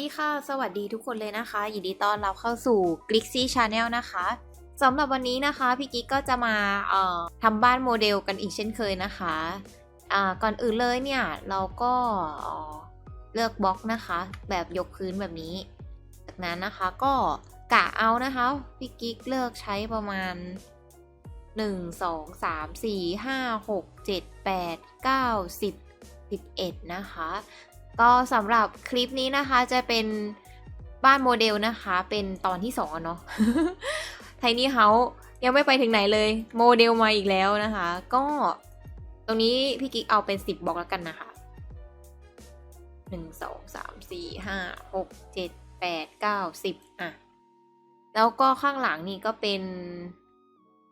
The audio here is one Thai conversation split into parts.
ดีค่ะ สวัสดีทุกคนเลยนะคะ ยินดีต้อนรับเข้าสู่ g l i x y Channel นะคะสำหรับวันนี้นะคะพี่กิ๊กก็จะมาเอ่อทำบ้านโมเดลกันอีกเช่นเคยนะคะอ่าก่อนอื่นเลยเนี่ยเราก็เลือกบล็อกนะคะ แบบยกพื้นแบบนี้ จากนั้นนะคะก็กะเอานะคะพี่กิ๊กเลือกใช้ประมาณ 1 2 3 4 5 6 7 8 9 10 11 นะคะ ก็สำหรับคลิปนี้นะคะจะเป็นบ้านโมเดลนะคะ เป็นตอนที่สองเนาะไทนี่เฮายังไม่ไปถึงไหนเลย โมเดลมาอีกแล้วนะคะ ก็ตรงนี้พี่กิ๊กเอาเป็นสิบบล็อกแล้วกันนะคะหนึ่งสองสามสี่ห้าหกเจ็ดแปดเก้าสิบอะ แล้วก็ข้างหลังนี่ก็เป็น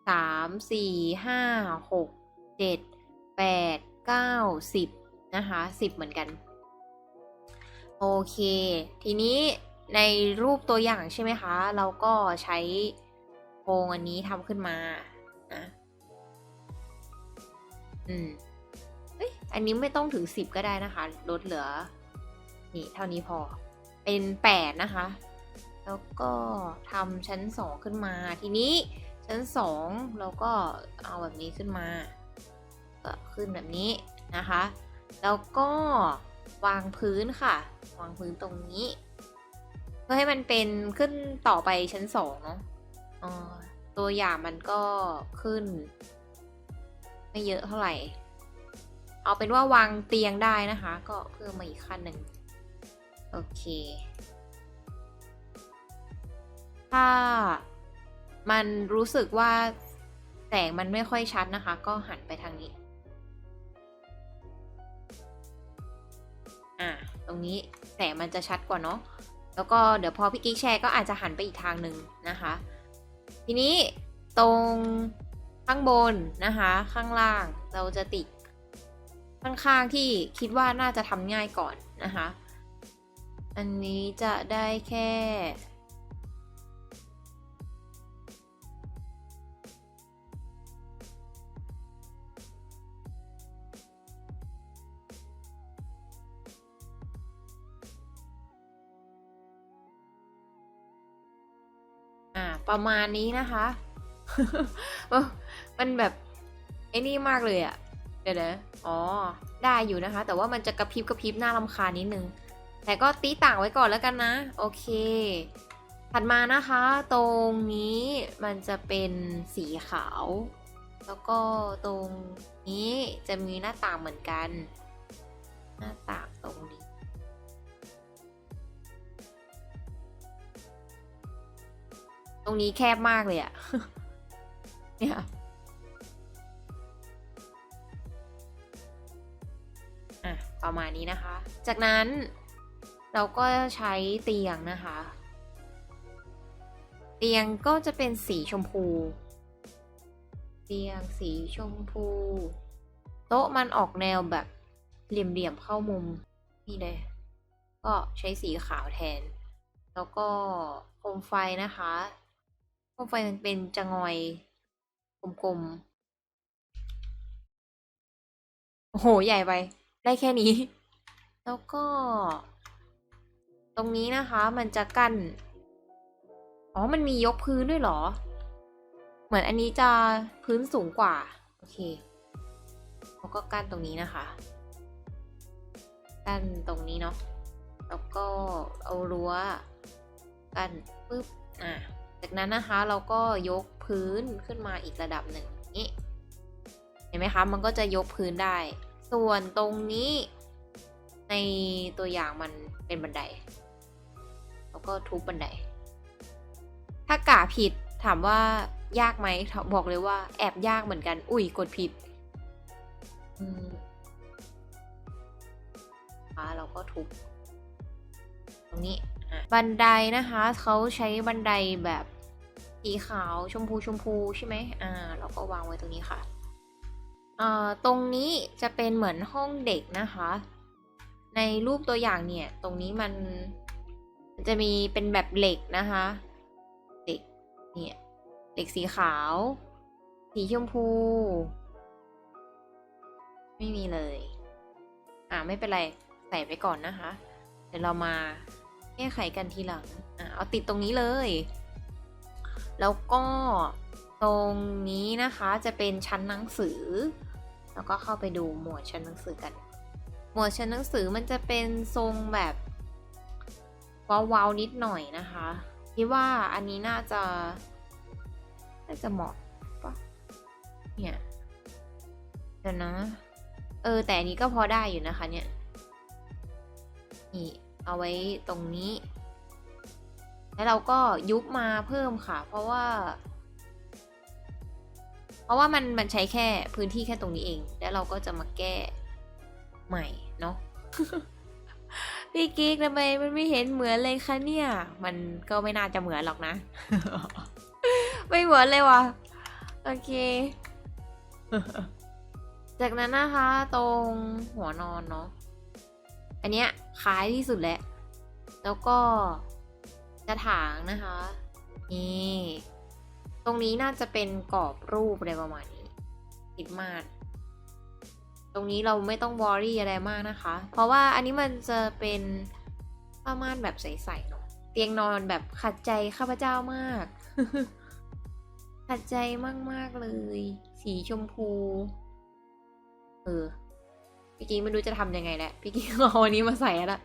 สามสี่ห้าหกเจ็ดแปดเก้าสิบนะคะสิบเหมือนกัน โอเค ทีนี้ในรูปตัวอย่างใช่ไหมคะ เราก็ใช้โครงอันนี้ทำขึ้นมานะอืมเอ้ยอันนี้ไม่ต้องถึงสิบก็ได้นะคะ ลดเหลือ นี่เท่านี้พอ เป็นแปดนะคะ แล้วก็ทำชั้นสองขึ้นมา ทีนี้ชั้นสองเราก็เอาแบบนี้ขึ้นมา ก็ขึ้นแบบนี้นะคะ แล้วก็ วางพื้นค่ะ วางพื้นตรงนี้ เพื่อให้มันเป็นขึ้นต่อไปชั้นสองเนาะตัวอย่างมันก็ขึ้น ไม่เยอะเท่าไหร่ เอาเป็นว่าวางเตียงได้นะคะ ก็เพิ่มมาอีกขั้นหนึ่งโอเค ถ้ามันรู้สึกว่าแสงมันไม่ค่อยชัดนะคะ ก็หันไปทางนี้ อ่าตรงนี้แสงมันจะชัดกว่าเนาะแล้วก็เดี๋ยวพอพี่กิ๊กแชร์ก็อาจจะหันไปอีกทางหนึ่งนะคะ ทีนี้ตรงข้างบนนะคะ ข้างล่างเราจะติดข้างๆที่คิดว่าน่าจะทำง่ายก่อนนะคะ อันนี้จะได้แค่ ประมาณนี้นะคะ มันแบบไอ้นี่มากเลยอะ่ะเดี๋ยวนะอ๋อ ได้อยู่นะคะ แต่ว่ามันจะกระพริบกระพริบหน้ารำคาญนิดนึง แต่ก็ตีต่างไว้ก่อนแล้วกันนะ โอเค ถัดมานะคะ ตรงนี้มันจะเป็นสีขาว แล้วก็ตรงนี้จะมีหน้าต่างเหมือนกัน หน้าต่าง รงนี้แคบมากเลยอะเนี่ยอะประมาณนี้นะคะ จากนั้นเราก็ใช้เตียงนะคะ เตียงก็จะเป็นสีชมพู เตียงสีชมพู โต๊ะมันออกแนวแบบเหลี่ยมๆเข้ามุมนี่เลย ก็ใช้สีขาวแทน แล้วก็โคมไฟนะคะ โคมไฟมันเป็นจะงอยกลมๆ โอ้โห ใหญ่ไป ได้แค่นี้ แล้วก็ ตรงนี้นะคะ มันจะกั้น อ๋อ มันมียกพื้นด้วยเหรอ เหมือนอันนี้จะพื้นสูงกว่า โอเค แล้วก็กั้นตรงนี้นะคะ กั้นตรงนี้เนาะ แล้วก็เอารั้ว กั้นปึ๊บ อะ จากนั้นนะคะเราก็ยกพื้นขึ้นมาอีกระดับหนึ่งนี่เห็นไหมคะ มันก็จะยกพื้นได้ ส่วนตรงนี้ในตัวอย่างมันเป็นบันได แล้วก็ทุบบันได ถ้ากะผิดถามว่ายากไหมบอกเลยว่าแอบยากเหมือนกัน อุ้ยกดผิดอืมอ่าเราก็ทุบตรงนี้ บันไดนะคะเขาใช้บันไดแบบ สีขาวชมพูชมพูใช่ไหมอ่า เราก็วางไว้ตรงนี้ค่ะอ่าตรงนี้จะเป็นเหมือนห้องเด็กนะคะ ในรูปตัวอย่างเนี่ย ตรงนี้มันจะมีเป็นแบบเหล็กนะคะเหล็กเนี่ยเหล็กสีขาว สีชมพู ไม่มีเลย อ่าไม่เป็นไร ใส่ไปก่อนนะคะ เดี๋ยวเรามาแก้ไขกันทีหลัง อะเอาติดตรงนี้เลย แล้วก็ตรงนี้นะคะจะเป็นชั้นหนังสือ แล้วก็เข้าไปดูหมวดชั้นหนังสือกัน หมวดชั้นหนังสือมันจะเป็นทรงแบบว้าวๆนิดหน่อยนะคะคิดว่าอันนี้น่าจะ น่าจะเหมาะปะเนี่ยเดี๋ยวนะ เออ แต่อันนี้ก็พอได้อยู่นะคะเนี่ย นี่ เอาไว้ตรงนี้ แล้วเราก็ยุบมาเพิ่มค่ะ เพราะว่า เพราะว่ามันมันใช้แค่พื้นที่แค่ตรงนี้เอง แล้วเราก็จะมาแก้ใหม่เนาะพี่กิ๊กทำไมมันไม่เห็นเหมือนเลยคะเนี่ย มันก็ไม่น่าจะเหมือนหรอกนะ ไม่เหมือนเลยว่ะ โอเค จากนั้นนะคะ ตรงหัวนอนเนาะ อันเนี้ยคล้ายที่สุดแหละ แล้วก็ กระถางนะคะ นี่ ตรงนี้น่าจะเป็นกรอบรูปอะไรประมาณนี้คิดมากตรงนี้เราไม่ต้องวอรี่อะไรมากนะคะ เพราะว่าอันนี้มันจะเป็นผ้าม่านแบบใสๆเนาะเตียงนอนแบบขัดใจข้าพเจ้ามาก ขัดใจมากๆเลย สีชมพู เออ พี่กิ๊กไม่รู้จะทำยังไงแหละ พี่กิ๊กเอาอันนี้มาใส่แล้ว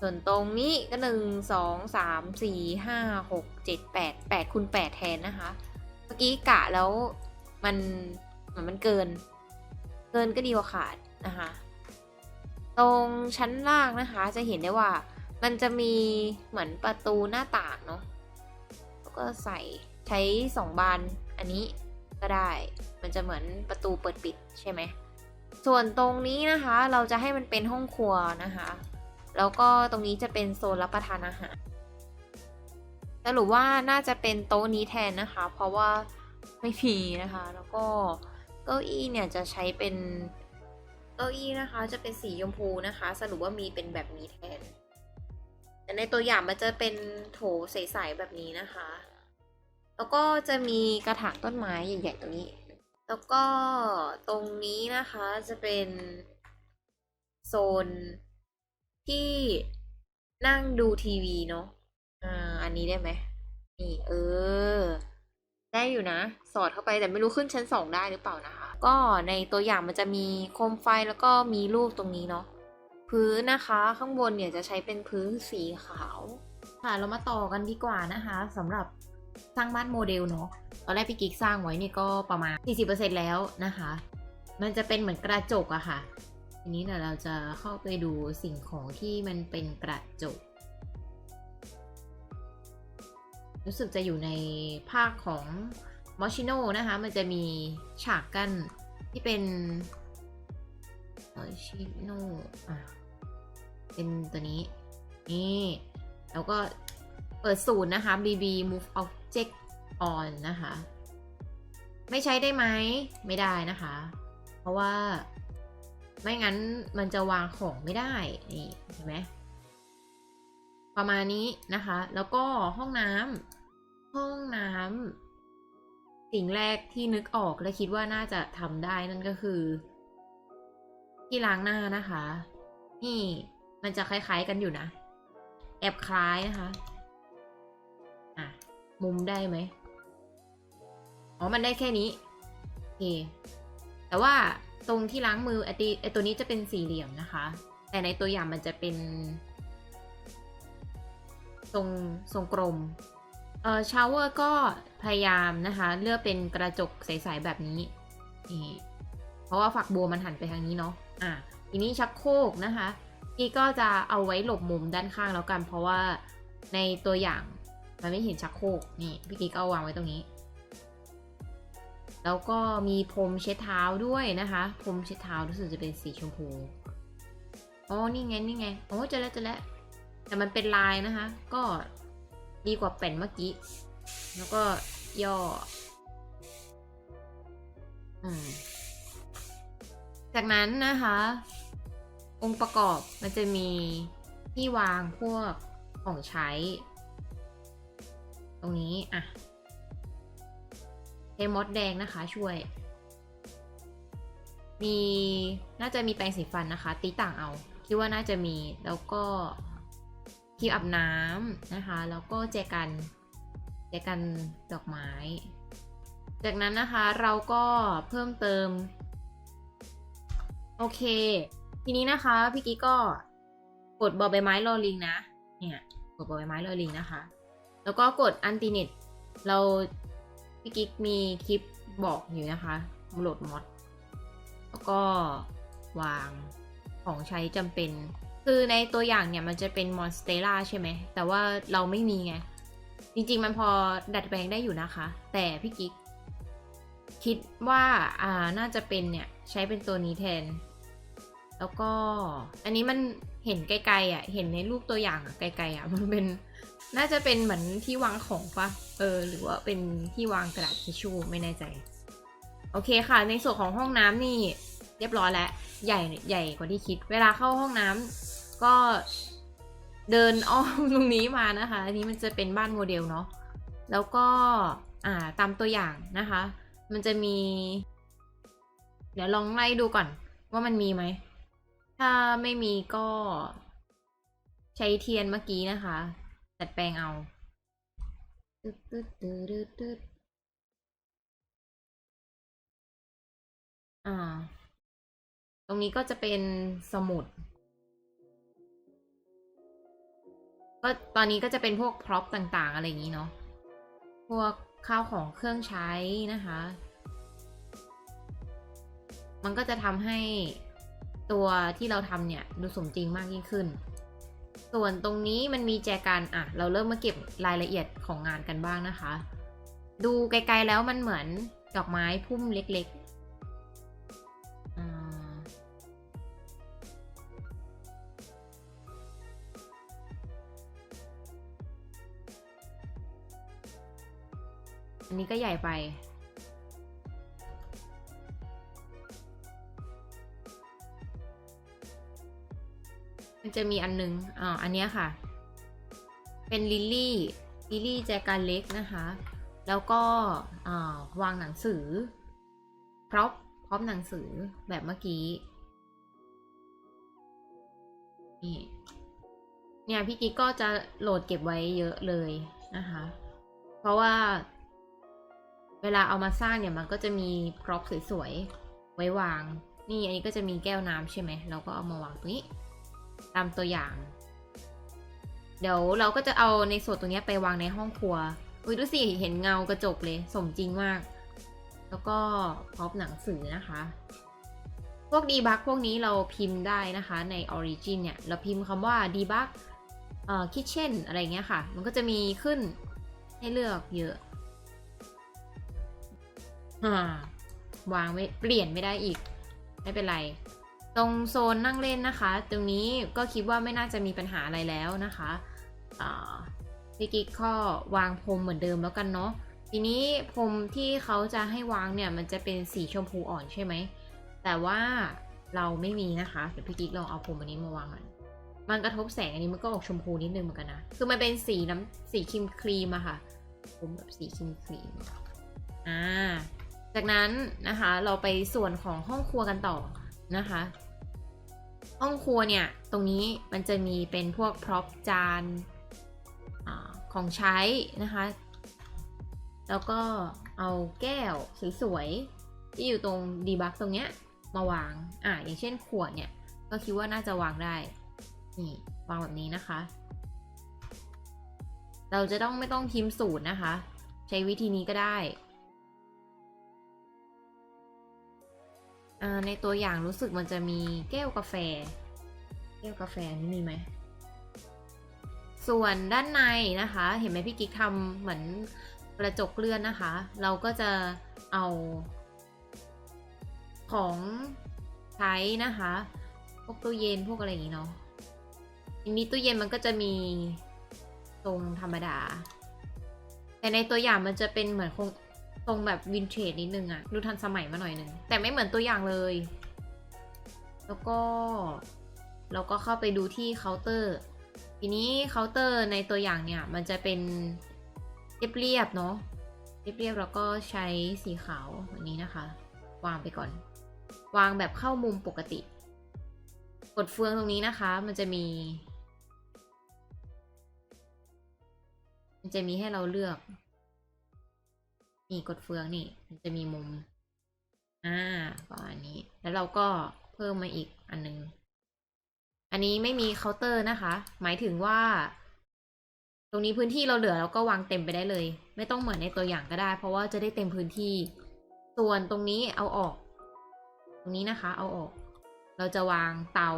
ส่วนตรงนี้ก็หนึ่งสองสามสี่ห้าหกเจ็ดแปดแปดคูณแปดแทนนะคะ เมื่อกี้กะแล้วมันเหมือนมันเกิน เกินก็ดีกว่าขาดนะคะ ตรงชั้นล่างนะคะจะเห็นได้ว่ามันจะมีเหมือนประตูหน้าต่างเนาะแล้วก็ใส่ใช้สองบานอันนี้ก็ได้ มันจะเหมือนประตูเปิดปิดใช่ไหม ส่วนตรงนี้นะคะเราจะให้มันเป็นห้องครัวนะคะ แล้วก็ตรงนี้จะเป็นโซนรับประทานอาหารสรุปว่าน่าจะเป็นโต๊ะนี้แทนนะคะ เพราะว่าไม่มีนะคะ แล้วก็เก้าอี้เนี่ยจะใช้เป็นเก้าอี้นะคะ จะเป็นสีชมพูนะคะ สรุปว่ามีเป็นแบบนี้แทน แต่ในตัวอย่างมันจะเป็นโถใสๆแบบนี้นะคะ แล้วก็จะมีกระถางต้นไม้ใหญ่ๆตรงนี้ แล้วก็ตรงนี้นะคะจะเป็นโซน ที่นั่งดูทีวีเนาะอ่าอันนี้ได้ไหมนี่เออ ได้อยู่นะ สอดเข้าไปแต่ไม่รู้ขึ้นชั้นสองได้หรือเปล่านะคะ ก็ในตัวอย่างมันจะมีโคมไฟแล้วก็มีรูปตรงนี้เนาะพื้นนะคะข้างบนเนี่ยจะใช้เป็นพื้นสีขาวค่ะเรามาต่อกันดีกว่านะคะสำหรับสร้างบ้านโมเดลเนาะตอนแรกพี่กิ๊กสร้างไว้เนี่ยก็ประมาณ 40%แล้วนะคะ มันจะเป็นเหมือนกระจกอะค่ะ ทีนี้เดี๋ยวเราจะเข้าไปดูสิ่งของที่มันเป็นกระจก รู้สึกจะอยู่ในภาคของมอชิโนนะคะ มันจะมีฉากกั้นที่เป็นมอชิโนอะเป็นตัวนี้ นี่ แล้วก็เปิดศูนย์นะคะ bb move object on นะคะ ไม่ใช้ได้ไหม ไม่ได้นะคะ เพราะว่า ไม่งั้นมันจะวางของไม่ได้ นี่เห็นไหมประมาณนี้นะคะ แล้วก็ห้องน้ำห้องน้ำสิ่งแรกที่นึกออกและคิดว่าน่าจะทำได้นั่นก็คือ ที่ล้างหน้านะคะ นี่มันจะคล้าย ๆกันอยู่นะ แอบคล้ายนะคะอะมุมได้ไหมอ๋อ มันได้แค่นี้โอเคแต่ว่า ตรงที่ล้างมือไอตีไอตัวนี้จะเป็นสี่เหลี่ยมนะคะ แต่ในตัวอย่างมันจะเป็น ทรงทรงกลมเอ่อชาวเวอร์ก็พยายามนะคะ เลือกเป็นกระจกใสๆแบบนี้นี่เพราะว่าฝักบัวมันหันไปทางนี้เนาะอะทีนี้ชักโครกนะคะพี่ก็จะเอาไว้หลบมุมด้านข้างแล้วกัน เพราะว่าในตัวอย่างมันไม่เห็นชักโครกนี่พี่กิ๊กเอาวางไว้ตรงนี้ แล้วก็มีพรมเช็ดเท้าด้วยนะคะพรมเช็ดเท้ารู้สึกจะเป็นสีชมพูอ๋อนี่ไงนี่ไงโอ้เจอแล้วเจอแล้วแต่มันเป็นลายนะคะ ก็ดีกว่าแป่นเมื่อกี้ แล้วก็ย่ออจากนั้นนะคะ องค์ประกอบมันจะมีที่วางพวกของใช้ ตรงนี้อะ เทมดแดงนะคะช่วย มีน่าจะมีแปรงสีฟันนะคะ ตีต่างเอา คิดว่าน่าจะมีแล้วก็ครีมอาบน้ำนะคะ แล้วก็แจกันแจกันดอกไม้ จากนั้นนะคะเราก็เพิ่มเติม โอเค ทีนี้นะคะพี่กิ๊กก็กดบอใบไม้ลอลิงนะ เนี่ยกดบอใบไม้ลอลิงนะคะ แล้วก็กดอันติเน็ตเรา พี่กิ๊กมีคลิปบอกอยู่นะคะโหลดมอดแล้วก็วางของใช้จำเป็น คือในตัวอย่างเนี่ยมันจะเป็นมอนสเตล่าใช่ไหม แต่ว่าเราไม่มีไง จริงๆมันพอดัดแปลงได้อยู่นะคะ แต่พี่กิ๊กคิดว่าอ่าน่าจะเป็นเนี่ย ใช้เป็นตัวนี้แทน แล้วก็อันนี้มันเห็นไกลๆอะ เห็นในรูปตัวอย่างไกลๆอะ มันเป็น น่าจะเป็นเหมือนที่วางของปะเออ หรือว่าเป็นที่วางกระดาษทิชชู่ไม่แน่ใจ โอเคค่ะ ในส่วนของห้องน้ำนี่เรียบร้อยแล้ว ใหญ่ใหญ่กว่าที่คิด เวลาเข้าห้องน้ำก็เดินอ้อมตรงนี้มานะคะ อันนี้มันจะเป็นบ้านโมเดลเนาะ แล้วก็อ่าตามตัวอย่างนะคะ มันจะมี เดี๋ยวลองไล่ดูก่อน ว่ามันมีไหม ถ้าไม่มีก็ใช้เทียนเมื่อกี้นะคะ ดัดแปลงเอาตึ๊ดตึ๊ดตึ๊ดตึ๊ดอ่า ตรงนี้ก็จะเป็นสมุด ก็ตอนนี้ก็จะเป็นพวกพร็อพต่างๆ อะไรอย่างนี้เนาะ พวกข้าวของเครื่องใช้นะคะ มันก็จะทำให้ตัวที่เราทำเนี่ย ดูสมจริงมากยิ่งขึ้น ส่วนตรงนี้มันมีแจกันอะ เราเริ่มมาเก็บรายละเอียดของงานกันบ้างนะคะ ดูไกลๆแล้วมันเหมือนดอกไม้พุ่มเล็กๆ อันนี้ก็ใหญ่ไป มันจะมีอันนึงอ่าอันเนี้ยค่ะ เป็นลิลลี่ ลิลลี่แจกันเล็กนะคะ แล้วก็อ่าวางหนังสือ พร็อพพร็อพหนังสือแบบเมื่อกี้ นี่ เนี่ยพี่กิ๊กก็จะโหลดเก็บไว้เยอะเลยนะคะ เพราะว่า เวลาเอามาสร้างเนี่ยมันก็จะมีพร็อพสวยๆ ไว้วาง นี่อันนี้ก็จะมีแก้วน้ำใช่ไหม เราก็เอามาวางตรงนี้ ตามตัวอย่าง เดี๋ยวเราก็จะเอาในส่วนตรงนี้ไปวางในห้องครัว อุ้ยดูสิเห็นเงากระจกเลย สมจริงมาก แล้วก็พร็อพหนังสือนะคะ พวกดีบักพวกนี้เราพิมพ์ได้นะคะใน Origin เนี่ย เราพิมพ์คำว่า debug เอ่อ kitchen อะไรเงี้ยค่ะ มันก็จะมีขึ้นให้เลือกเยอะอ่าวางไม่เปลี่ยนไม่ได้อีก ไม่เป็นไร ตรงโซนนั่งเล่นนะคะ ตรงนี้ก็คิดว่าไม่น่าจะมีปัญหาอะไรแล้วนะคะพี่กิ๊กก็วางพรมเหมือนเดิมแล้วกันเนาะทีนี้พรมที่เขาจะให้วางเนี่ยมันจะเป็นสีชมพูอ่อนใช่ไหมแต่ว่าเราไม่มีนะคะเดี๋ยวพี่กิ๊กลองเอาพรมอันนี้มาวางหน่อยมันกระทบแสงอันนี้มันก็ออกชมพูนิดนึงเหมือนกันนะคือมันเป็นสีน้ำสีครีมครีมอะค่ะผมแบบสีครีมครีมอ่าจากนั้นนะคะเราไปส่วนของห้องครัวกันต่อนะคะ ห้องครัวเนี่ย ตรงนี้มันจะมีเป็นพวกพร็อพจานอของใช้นะคะ แล้วก็เอาแก้วสวยๆ ที่อยู่ตรงดีบักตรงเนี้ยมาวาง อ่าอย่างเช่นขวดเนี่ย ก็คิดว่าน่าจะวางได้ นี่วางแบบนี้นะคะ เราจะต้องไม่ต้องพิมพ์สูตรนะคะ ใช้วิธีนี้ก็ได้ ในตัวอย่างรู้สึกมันจะมีแก้วกาแฟ แก้วกาแฟนี่มีไหม ส่วนด้านในนะคะ เห็นไหมพี่กิ๊กทำเหมือนกระจกเลื่อนนะคะ เราก็จะเอาของใช้นะคะ พวกตู้เย็นพวกอะไรอย่างนี้เนาะทีนี้ตู้เย็นมันก็จะมีทรงธรรมดา แต่ในตัวอย่างมันจะเป็นเหมือนคง ทรงแบบวินเทจนิดนึงอะดูทันสมัยมาหน่อยนึง แต่ไม่เหมือนตัวอย่างเลย แล้วก็ เราก็เข้าไปดูที่เคาน์เตอร์ ทีนี้เคาน์เตอร์ในตัวอย่างเนี่ย มันจะเป็นเรียบๆเนาะเรียบๆแล้วก็ใช้สีขาวแบบนี้นะคะ วางไปก่อน วางแบบเข้ามุมปกติ กดเฟืองตรงนี้นะคะ มันจะมี มันจะมีให้เราเลือก มีกดเฟืองนี่มันจะมีมุม อ่าประมาณนี้ แล้วเราก็เพิ่มมาอีกอันนึง อันนี้ไม่มีเคาน์เตอร์นะคะ หมายถึงว่า ตรงนี้พื้นที่เราเหลือเราก็วางเต็มไปได้เลย ไม่ต้องเหมือนในตัวอย่างก็ได้ เพราะว่าจะได้เต็มพื้นที่ ส่วนตรงนี้เอาออก ตรงนี้นะคะ เอาออก เราจะวางเตา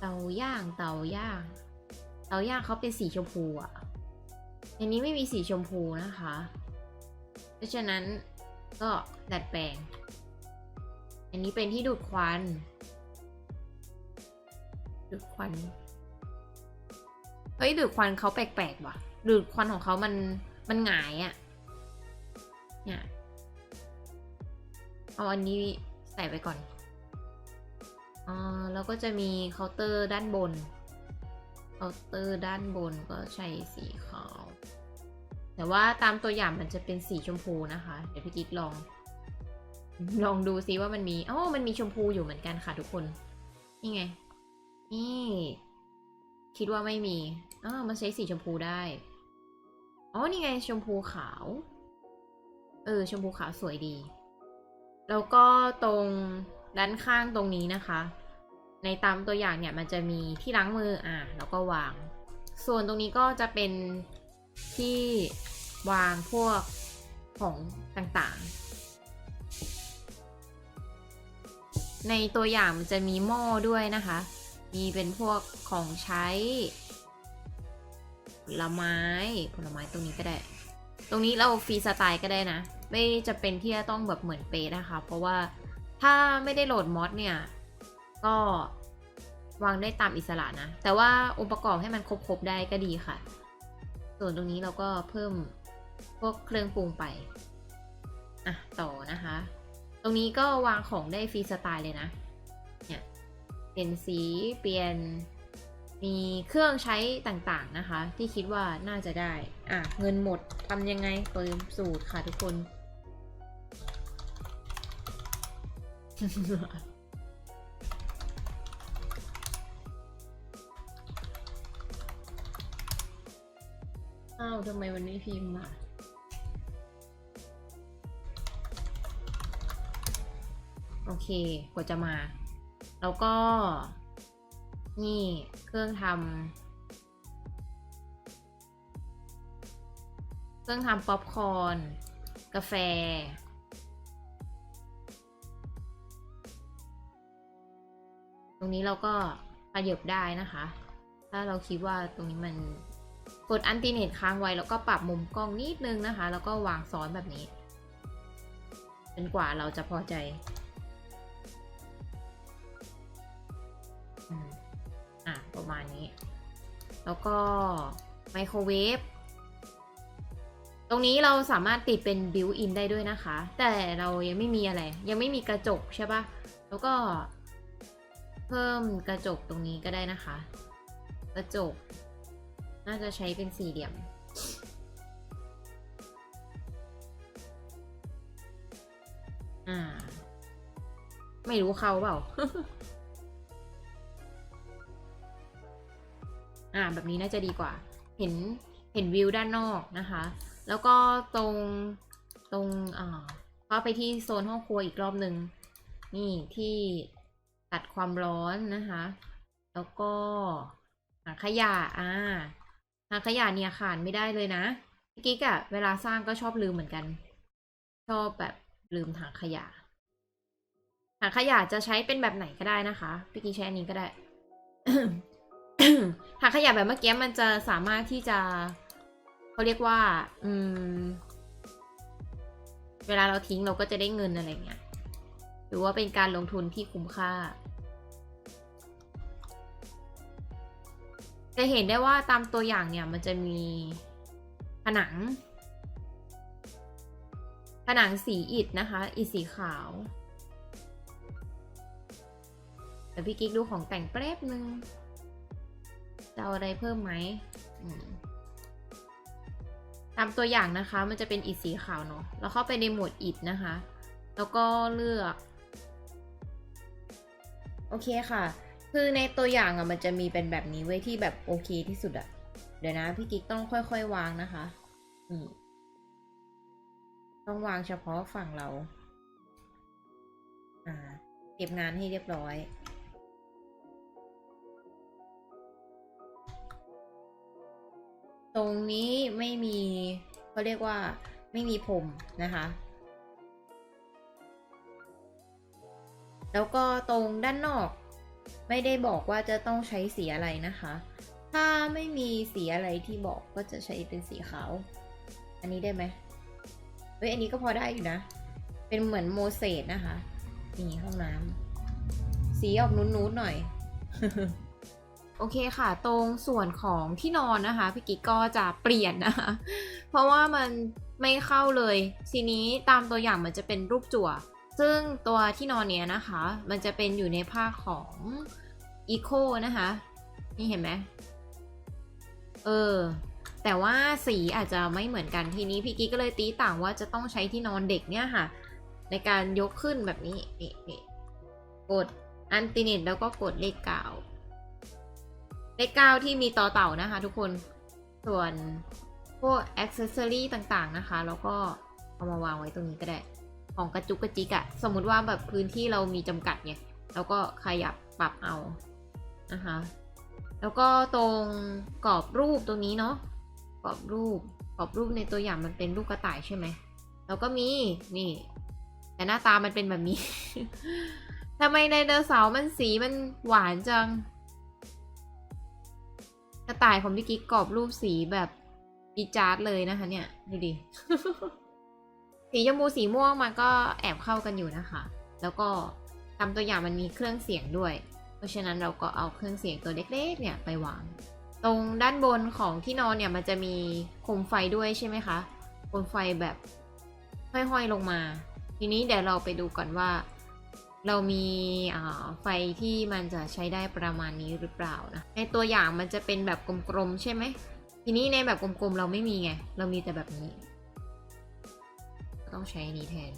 เตาย่าง เตาย่าง เตาย่างเขาเป็นสีชมพูอะในนี้ไม่มีสีชมพูนะคะ ราะฉะนั้นก็ดัดแปลง อันนี้เป็นที่ดูดควัน ดูดควัน เฮ้ย ดูดควันเขาแปลกๆว่ะ ดูดควันของเขามันมันหงายอะเนี่ย เอาอันนี้ใส่ไปก่อนอ่าแล้วก็จะมีเคาน์เตอร์ด้านบน เคาน์เตอร์ด้านบนก็ใช้สีขาว แต่ว่าตามตัวอย่างมันจะเป็นสีชมพูนะคะ เดี๋ยวพี่กิ๊กลอง ลองดูซิว่ามันมีอ๋อมันมีชมพูอยู่เหมือนกันค่ะทุกคน นี่ไง นี่ คิดว่าไม่มีอ๋อมันใช้สีชมพูได้ อ๋อ นี่ไงชมพูขาว เออ ชมพูขาวสวยดี แล้วก็ตรงด้านข้างตรงนี้นะคะ ในตามตัวอย่างเนี่ยมันจะมีที่ล้างมือ อะ แล้วก็วาง ส่วนตรงนี้ก็จะเป็น ที่วางพวกของต่างๆ ในตัวอย่างมันจะมีหม้อด้วยนะคะ มีเป็นพวกของใช้ ผลไม้ ผลไม้ตรงนี้ก็ได้ ตรงนี้เราฟรีสไตล์ก็ได้นะ ไม่จะเป็นที่จะต้องแบบเหมือนเป๊ะนะคะ เพราะว่าถ้าไม่ได้โหลดมอดเนี่ย ก็วางได้ตามอิสระนะ แต่ว่าองค์ประกอบให้มันครบๆได้ก็ดีค่ะ ส่วนตรงนี้เราก็เพิ่มพวกเครื่องปรุงไปอะต่อนะคะ ตรงนี้ก็วางของได้ฟรีสไตล์เลยนะ เนี่ยเปลี่ยนสีเปลี่ยนมีเครื่องใช้ต่างๆนะคะ ที่คิดว่าน่าจะได้ อะ เงินหมดทำยังไงเติมสูตรค่ะทุกคนาทำไมมันไม่พิมพ์อะโอเคกว่าจะมา แล้วก็ นี่เครื่องทำเครื่องทำป๊อปคอร์นกาแฟ ตรงนี้เราก็ขยับได้นะคะ ถ้าเราคิดว่าตรงนี้มัน กดอันติเนตค้างไว้แล้วก็ปรับมุมกล้องนิดนึงนะคะ แล้วก็วางซ้อนแบบนี้จนกว่าเราจะพอใจ อะ ประมาณนี้ แล้วก็ไมโครเวฟ ตรงนี้เราสามารถติดเป็นบิวอินได้ด้วยนะคะ แต่เรายังไม่มีอะไร ยังไม่มีกระจกใช่ปะแล้วก็เพิ่มกระจกตรงนี้ก็ได้นะคะ กระจก น่าจะใช้เป็นสี่เหลี่ยม อ่า ไม่รู้เขาเปล่า อ่า แบบนี้น่าจะดีกว่า เห็น เห็นวิวด้านนอกนะคะ แล้วก็ตรง ตรง อ่าเข้าไปที่โซนห้องครัวอีกรอบหนึ่ง นี่ที่ตัดความร้อนนะคะ แล้วก็ถังขยะ อ่า ถังขยะเนี่ยขาดไม่ได้เลยนะพิกิ๊กอะเวลาสร้างก็ชอบลืมเหมือนกัน ชอบแบบลืมถังขยะถังขยะจะใช้เป็นแบบไหนก็ได้นะคะพี่กิ๊กใช้อันนี้ก็ได้ถังขยะแบบเมื่อกี้มันจะสามารถที่จะเขาเรียกว่า อืม เวลาเราทิ้งเราก็จะได้เงินอะไรเงี้ย หรือว่าเป็นการลงทุนที่คุ้มค่า จะเห็นได้ว่าตามตัวอย่างเนี่ยมันจะมีผนัง ผนังสีอิฐนะคะ อิฐสีขาวแต่พี่กิ๊กดูของแต่งแป๊บนึงจะเอาอะไรเพิ่มไหมมตามตัวอย่างนะคะ มันจะเป็นอิฐสีขาวเนาะเราเข้าไปในหมวดอิฐนะคะ แล้วก็เลือก โอเคค่ะ คือในตัวอย่างอะมันจะมีเป็นแบบนี้ไว้ยที่แบบโอเคที่สุดอะเดี๋ยวนะพี่กิ๊กต้องค่อยๆวางนะคะนี่ต้องวางเฉพาะฝั่งเรา อ่า เก็บงานให้เรียบร้อย ตรงนี้ไม่มีเขาเรียกว่าไม่มีผมนะคะ แล้วก็ตรงด้านนอก ไม่ได้บอกว่าจะต้องใช้สีอะไรนะคะ ถ้าไม่มีสีอะไรที่บอกก็จะใช้เป็นสีขาว อันนี้ได้ไหมเฮ้ยอันนี้ก็พอได้อยู่นะ เป็นเหมือนโมเสสนะคะนี่ห้องน้ำสีออกนุ้นๆหน่อยโอเคค่ะ ตรงส่วนของที่นอนนะคะพี่กิ๊กก็จะเปลี่ยนนะคะ เพราะว่ามันไม่เข้าเลย ทีนี้ตามตัวอย่างมันจะเป็นรูปจั่ว ซึ่งตัวที่นอนเนี้ยนะคะ มันจะเป็นอยู่ในภาของอีโคนะคะ นี่เห็นไหมเออ แต่ว่าสีอาจจะไม่เหมือนกันทีนี้พี่กิ๊กก็เลยตีต่างว่าจะต้องใช้ที่นอนเด็กเนี่ยค่ะ ในการยกขึ้นแบบนี้นี่นี่กดอันติเนตแล้วก็กดเลขเก้าเลขเก้าที่มีต่อเต่านะคะ ทุกคนส่วนพวกอ็อกเซสซอรี่ต่างๆนะคะ แล้วก็เอามาวางไว้ตรงนี้ก็ได้ ของกระจุกกระจิกอะสมมุติว่าแบบพื้นที่เรามีจำกัดเนี่ยแล้วก็ขยับปรับเอานะคะแล้วก็ตรงกรอบรูปตรงนี้เนาะกรอบรูปกรอบรูปในตัวอย่างมันเป็นรูปกระต่ายใช่ไหมแล้วก็มีนี่ แต่หน้าตามันเป็นแบบนี้ทำไมไดโนเสาร์มันสีมันหวานจัง กระต่ายของพี่กิ๊กกรอบรูปสีแบบดีจาร์ดเลยนะคะเนี่ย ดูดิ สีชมพูสีม่วงมันก็แอบเข้ากันอยู่นะคะ แล้วก็ทำตัวอย่างมันมีเครื่องเสียงด้วย เพราะฉะนั้นเราก็เอาเครื่องเสียงตัวเล็กๆเนี่ยไปวาง ตรงด้านบนของที่นอนเนี่ยมันจะมีโคมไฟด้วยใช่ไหมคะโคมไฟแบบห้อยๆลงมา ทีนี้เดี๋ยวเราไปดูก่อนว่า เรามีไฟที่มันจะใช้ได้ประมาณนี้หรือเปล่านะ ในตัวอย่างมันจะเป็นแบบกลมๆใช่ไหม ทีนี้ในแบบกลมๆเราไม่มีไง เรามีแต่แบบนี้ ต้องใช้นี้แทน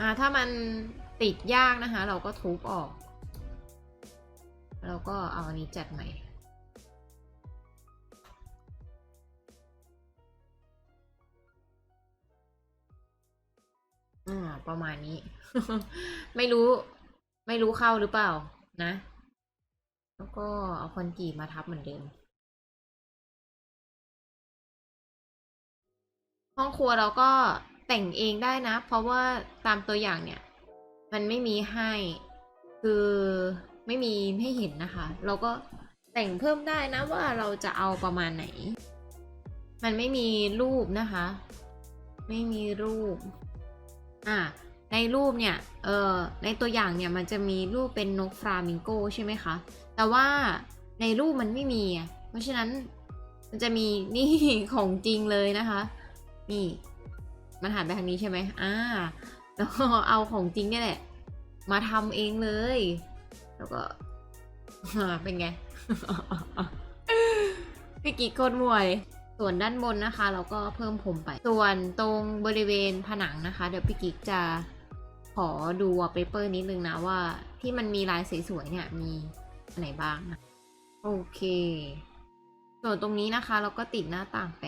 อ่าถ้ามันติดยากนะคะ เราก็ทุบออก แล้วก็เอาอันนี้จัดใหม่อ่าประมาณนี้ ไม่รู้ ไม่รู้เข้าหรือเปล่านะ แล้วก็เอาคอนกีมาทับเหมือนเดิม ห้องครัวเราก็แต่งเองได้นะ เพราะว่าตามตัวอย่างเนี่ย มันไม่มีให้ คือไม่มีให้เห็นนะคะ เราก็แต่งเพิ่มได้นะว่าเราจะเอาประมาณไหน มันไม่มีรูปนะคะ ไม่มีรูป อ่า ในรูปเนี่ย เออในตัวอย่างเนี่ยมันจะมีรูปเป็นนกฟลามิงโกใช่ไหมคะ แต่ว่าในรูปมันไม่มี เพราะฉะนั้นมันจะมีนี่ของจริงเลยนะคะ นี่ มันหันไปทางนี้ใช่ไหมอ่า แล้วก็เอาของจริงนี่แหละ มาทำเองเลย แล้วก็เป็นไงพี่กิ๊กโคตรมวย ส่วนด้านบนนะคะ เราก็เพิ่มผมไป ส่วนตรงบริเวณผนังนะคะ เดี๋ยวพี่กิ๊กจะ ขอดูวอลเปเปอร์นิดนึงนะว่าที่มันมีลายสวยๆเนี่ยมีอะไรบ้างนะโอเค ส่วนตรงนี้นะคะ เราก็ติดหน้าต่างไป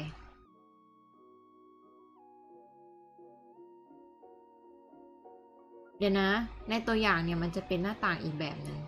เดี๋ยวนะ ในตัวอย่างเนี่ยมันจะเป็นหน้าต่างอีกแบบหนึ่ง